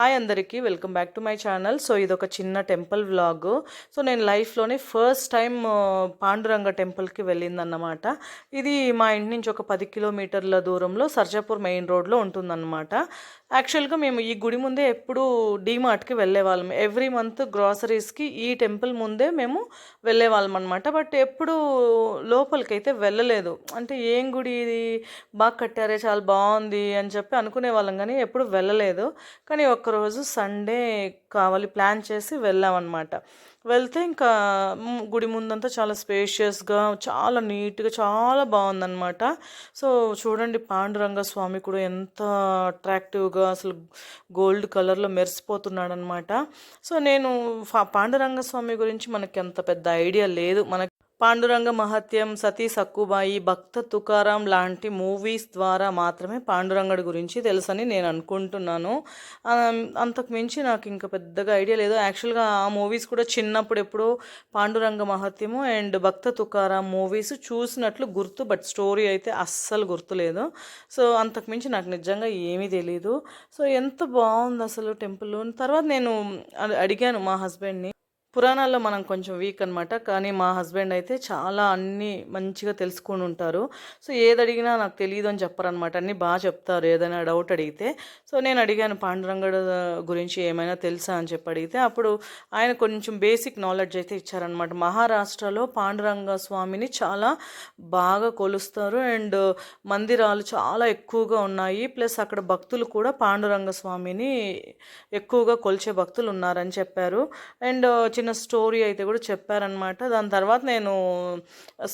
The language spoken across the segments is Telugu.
హాయ్ అందరికీ welcome back to my channel so ఇది ఒక చిన్న టెంపుల్ వ్లాగ్ సో నేను లైఫ్లోనే ఫస్ట్ టైం పాండురంగ టెంపుల్కి వెళ్ళిందన్నమాట. ఇది మా ఇంటి నుంచి ఒక పది కిలోమీటర్ల దూరంలో సర్జాపూర్ మెయిన్ రోడ్లో ఉంటుందన్నమాట. యాక్చువల్గా మేము ఈ గుడి ముందే ఎప్పుడు డీమార్ట్కి వెళ్ళేవాళ్ళం ఎవ్రీ మంత్ గ్రాసరీస్కి ఈ టెంపుల్ ముందే మేము వెళ్ళేవాళ్ళం అనమాట బట్ ఎప్పుడు లోపలికి అయితే వెళ్ళలేదు. అంటే ఏం గుడి ఇది? బాగా కట్టారే చాలా బాగుంది అని చెప్పి అనుకునే వాళ్ళం కానీ ఎప్పుడు వెళ్ళలేదు. కానీ ఒక్కరోజు సండే కావాలి ప్లాన్ చేసి వెళ్ళామన్నమాట. వెళ్తే ఇంకా గుడి ముందంతా చాలా స్పేషియస్గా చాలా నీట్గా చాలా బాగుందన్నమాట. సో చూడండి పాండురంగ స్వామి కూడా ఎంత అట్రాక్టివ్గా అసలు గోల్డ్ కలర్లో మెరిసిపోతున్నాడనమాట సో నేను పాండురంగ స్వామి గురించి మనకి అంత పెద్ద ఐడియా లేదు. మనకి పాండురంగ మహత్యం సతీ సక్కుబాయి భక్త తుకారాం లాంటి మూవీస్ ద్వారా మాత్రమే పాండురంగడి గురించి తెలుసని నేను అనుకుంటున్నాను. అంతకు మించి నాకు ఇంకా పెద్దగా ఐడియా లేదు. యాక్చువల్గా ఆ మూవీస్ కూడా చిన్నప్పుడు ఎప్పుడో పాండురంగ మహత్యము అండ్ భక్త తుకారాం మూవీస్ చూసినట్లు గుర్తు బట్ స్టోరీ అయితే అస్సలు గుర్తులేదు సో అంతకు మించి నాకు నిజంగా ఏమీ తెలియదు సో ఎంత బాగుంది అసలు టెంపుల్. తర్వాత నేను అడిగాను మా హస్బెండ్ని. పురాణాల్లో మనం కొంచెం వీక్ అనమాట కానీ మా హస్బెండ్ అయితే చాలా అన్నీ మంచిగా తెలుసుకొని ఉంటారు. సో ఏది అడిగినా నాకు తెలియదు అని చెప్పరనమాట అన్నీ బాగా చెప్తారు. ఏదైనా డౌట్ అడిగితే. సో నేను అడిగాను పాండురంగడు గురించి ఏమైనా తెలుసా? అని చెప్పి అడిగితే అప్పుడు ఆయన కొంచెం బేసిక్ నాలెడ్జ్ అయితే ఇచ్చారనమాట మహారాష్ట్రలో పాండురంగ స్వామిని చాలా బాగా కొలుస్తారు. అండ్ మందిరాలు చాలా ఎక్కువగా ఉన్నాయి. ప్లస్ అక్కడ భక్తులు కూడా పాండురంగ స్వామిని ఎక్కువగా కొలిచే భక్తులు ఉన్నారని చెప్పారు. అండ్ చిన్న స్టోరీ అయితే కూడా చెప్పారనమాట దాని తర్వాత నేను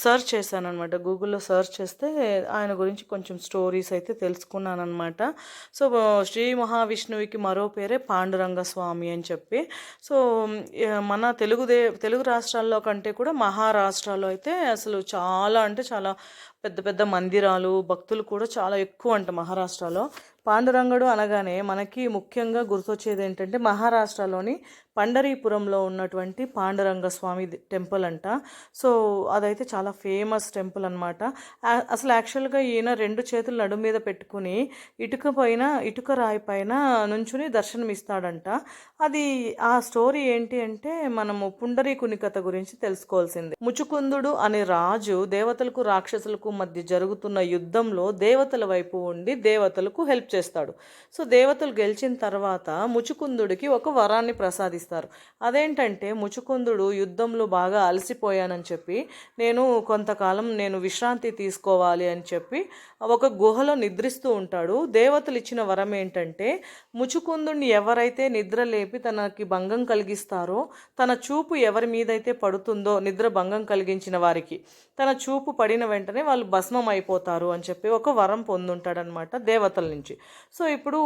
సర్చ్ చేశాను అనమాట గూగుల్లో సర్చ్ చేస్తే ఆయన గురించి కొంచెం స్టోరీస్ అయితే తెలుసుకున్నాను అనమాట సో శ్రీ మహావిష్ణువుకి మరో పేరే పాండురంగ స్వామి అని చెప్పి. సో మన తెలుగుదే తెలుగు రాష్ట్రాల్లో కంటే కూడా మహారాష్ట్రలో అయితే అసలు చాలా అంటే చాలా పెద్ద పెద్ద మందిరాలు భక్తులు కూడా చాలా ఎక్కువ అంట మహారాష్ట్రలో. పాండురంగడు అనగానే మనకి ముఖ్యంగా గుర్తొచ్చేది ఏంటంటే మహారాష్ట్రలోని పండరీపురంలో ఉన్నటువంటి పాండురంగ స్వామి టెంపుల్ అంట. సో అదైతే చాలా ఫేమస్ టెంపుల్ అనమాట అసలు యాక్చువల్గా ఈయన రెండు చేతులు నడుము మీద పెట్టుకుని ఇటుక పైన ఇటుక రాయి పైన నుంచుని దర్శనం ఇస్తాడంట అది ఆ స్టోరీ ఏంటి అంటే మనము పుండరీకుని కథ గురించి తెలుసుకోవాల్సింది. ముచుకుందుడు అనే రాజు దేవతలకు రాక్షసులకు మధ్య జరుగుతున్న యుద్ధంలో దేవతల వైపు ఉండి దేవతలకు హెల్ప్ చేస్తాడు. సో దేవతలు గెలిచిన తర్వాత ముచుకుందుడికి ఒక వరాన్ని ప్రసాదిస్తారు. అదేంటంటే ముచుకుందుడు యుద్ధంలో బాగా అలసిపోయానని చెప్పి నేను కొంతకాలం నేను విశ్రాంతి తీసుకోవాలి అని చెప్పి ఒక గుహలో నిద్రిస్తూ ఉంటాడు. దేవతలు ఇచ్చిన వరం ఏంటంటే ముచుకుందుడిని ఎవరైతే నిద్ర లేపి తనకి భంగం కలిగిస్తారో తన చూపు ఎవరి మీదైతే పడుతుందో నిద్ర భంగం కలిగించిన వారికి తన చూపు పడిన వెంటనే వాళ్ళు భస్మం అయిపోతారు అని చెప్పి ఒక వరం పొందుంటాడనమాట దేవతల నుంచి. సో ఇప్పుడు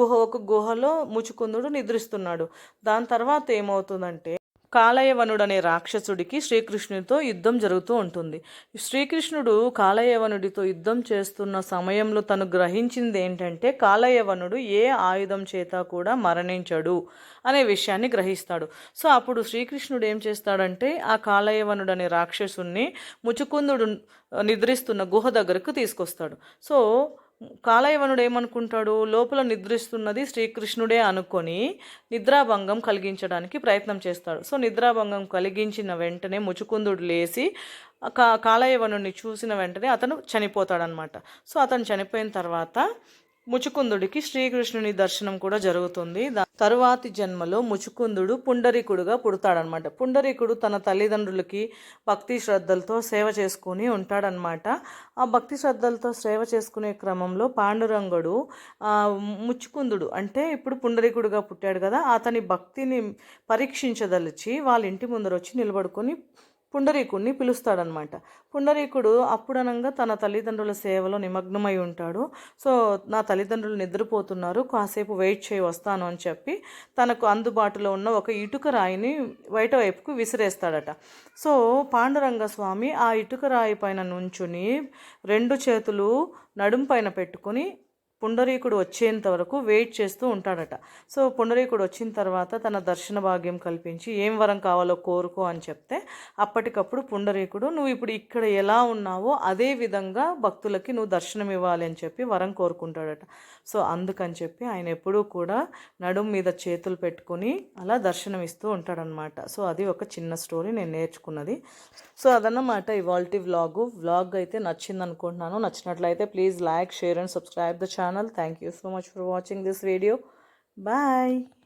గుహ ఒక గుహలో ముచుకుందుడు నిద్రిస్తున్నాడు. దాని తర్వాత ఏమవుతుందంటే కాలయవనుడనే రాక్షసుడికి శ్రీకృష్ణుడితో యుద్ధం జరుగుతూ ఉంటుంది. శ్రీకృష్ణుడు కాలయవనుడితో యుద్ధం చేస్తున్న సమయంలో తను గ్రహించింది ఏంటంటే కాలయవనుడు ఏ ఆయుధం చేత కూడా మరణించడు అనే విషయాన్ని గ్రహిస్తాడు. సో అప్పుడు శ్రీకృష్ణుడు ఏం చేస్తాడంటే ఆ కాలయవనుడు అనే రాక్షసుణ్ణి ముచుకుందుడు నిద్రిస్తున్న గుహ దగ్గరకు తీసుకొస్తాడు. సో కాలయవనుడు ఏమనుకుంటాడు? లోపల నిద్రిస్తున్నది శ్రీకృష్ణుడే అనుకొని నిద్రాభంగం కలిగించడానికి ప్రయత్నం చేస్తాడు. సో నిద్రాభంగం కలిగించిన వెంటనే ముచుకుందుడు లేచి కా కాలయవనుడిని చూసిన వెంటనే అతను చనిపోతాడనమాట సో అతను చనిపోయిన తర్వాత ముచుకుందుడికి శ్రీకృష్ణుని దర్శనం కూడా జరుగుతుంది. తరువాతి జన్మలో ముచుకుందుడు పుండరీకుడుగా పుడతాడనమాట. పుండరీకుడు తన తల్లిదండ్రులకి భక్తి శ్రద్ధలతో సేవ చేసుకుని ఉంటాడనమాట. ఆ భక్తి శ్రద్ధలతో సేవ చేసుకునే క్రమంలో పాండురంగుడు ముచ్చుకుందుడు ముచుకుందుడు అంటే ఇప్పుడు పుండరీకుడుగా పుట్టాడు కదా అతని భక్తిని పరీక్షించదలిచి వాళ్ళ ఇంటి ముందర వచ్చి నిలబడుకొని పుండరీకుడిని పిలుస్తాడనమాట. పుండరీకుడు అప్పుడనంగా తన తల్లిదండ్రుల సేవలో నిమగ్నమై ఉంటాడు. సో నా తల్లిదండ్రులు నిద్రపోతున్నారు కాసేపు వెయిట్ చేయి వస్తాను అని చెప్పి తనకు అందుబాటులో ఉన్న ఒక ఇటుక రాయిని బయట వైపుకు విసిరేస్తాడట. సో పాండురంగ స్వామి ఆ ఇటుక రాయి పైన నుంచుని రెండు చేతులు నడుం పైన పెట్టుకుని పుండరీకుడు వచ్చేంత వరకు వెయిట్ చేస్తూ ఉంటాడట. సో పుండరీకుడు వచ్చిన తర్వాత తన దర్శన భాగ్యం కల్పించి ఏం వరం కావాలో కోరుకో అని చెప్తే అప్పటికప్పుడు పుండరీకుడు నువ్వు ఇప్పుడు ఇక్కడ ఎలా ఉన్నావో అదే విధంగా భక్తులకి నువ్వు దర్శనం ఇవ్వాలి అని చెప్పి వరం కోరుకుంటాడట. సో అందుకని చెప్పి ఆయన ఎప్పుడూ కూడా నడుం మీద చేతులు పెట్టుకుని అలా దర్శనం ఇస్తూ ఉంటాడనమాట. సో అది ఒక చిన్న స్టోరీ నేను నేర్చుకున్నది. సో అదన్నమాట ఇవాల్టి వ్లాగు. వ్లాగ్ అయితే నచ్చింది అనుకుంటున్నాను నచ్చినట్లయితే please like share and subscribe the channel. channel. Thank you so much for watching this video. Bye.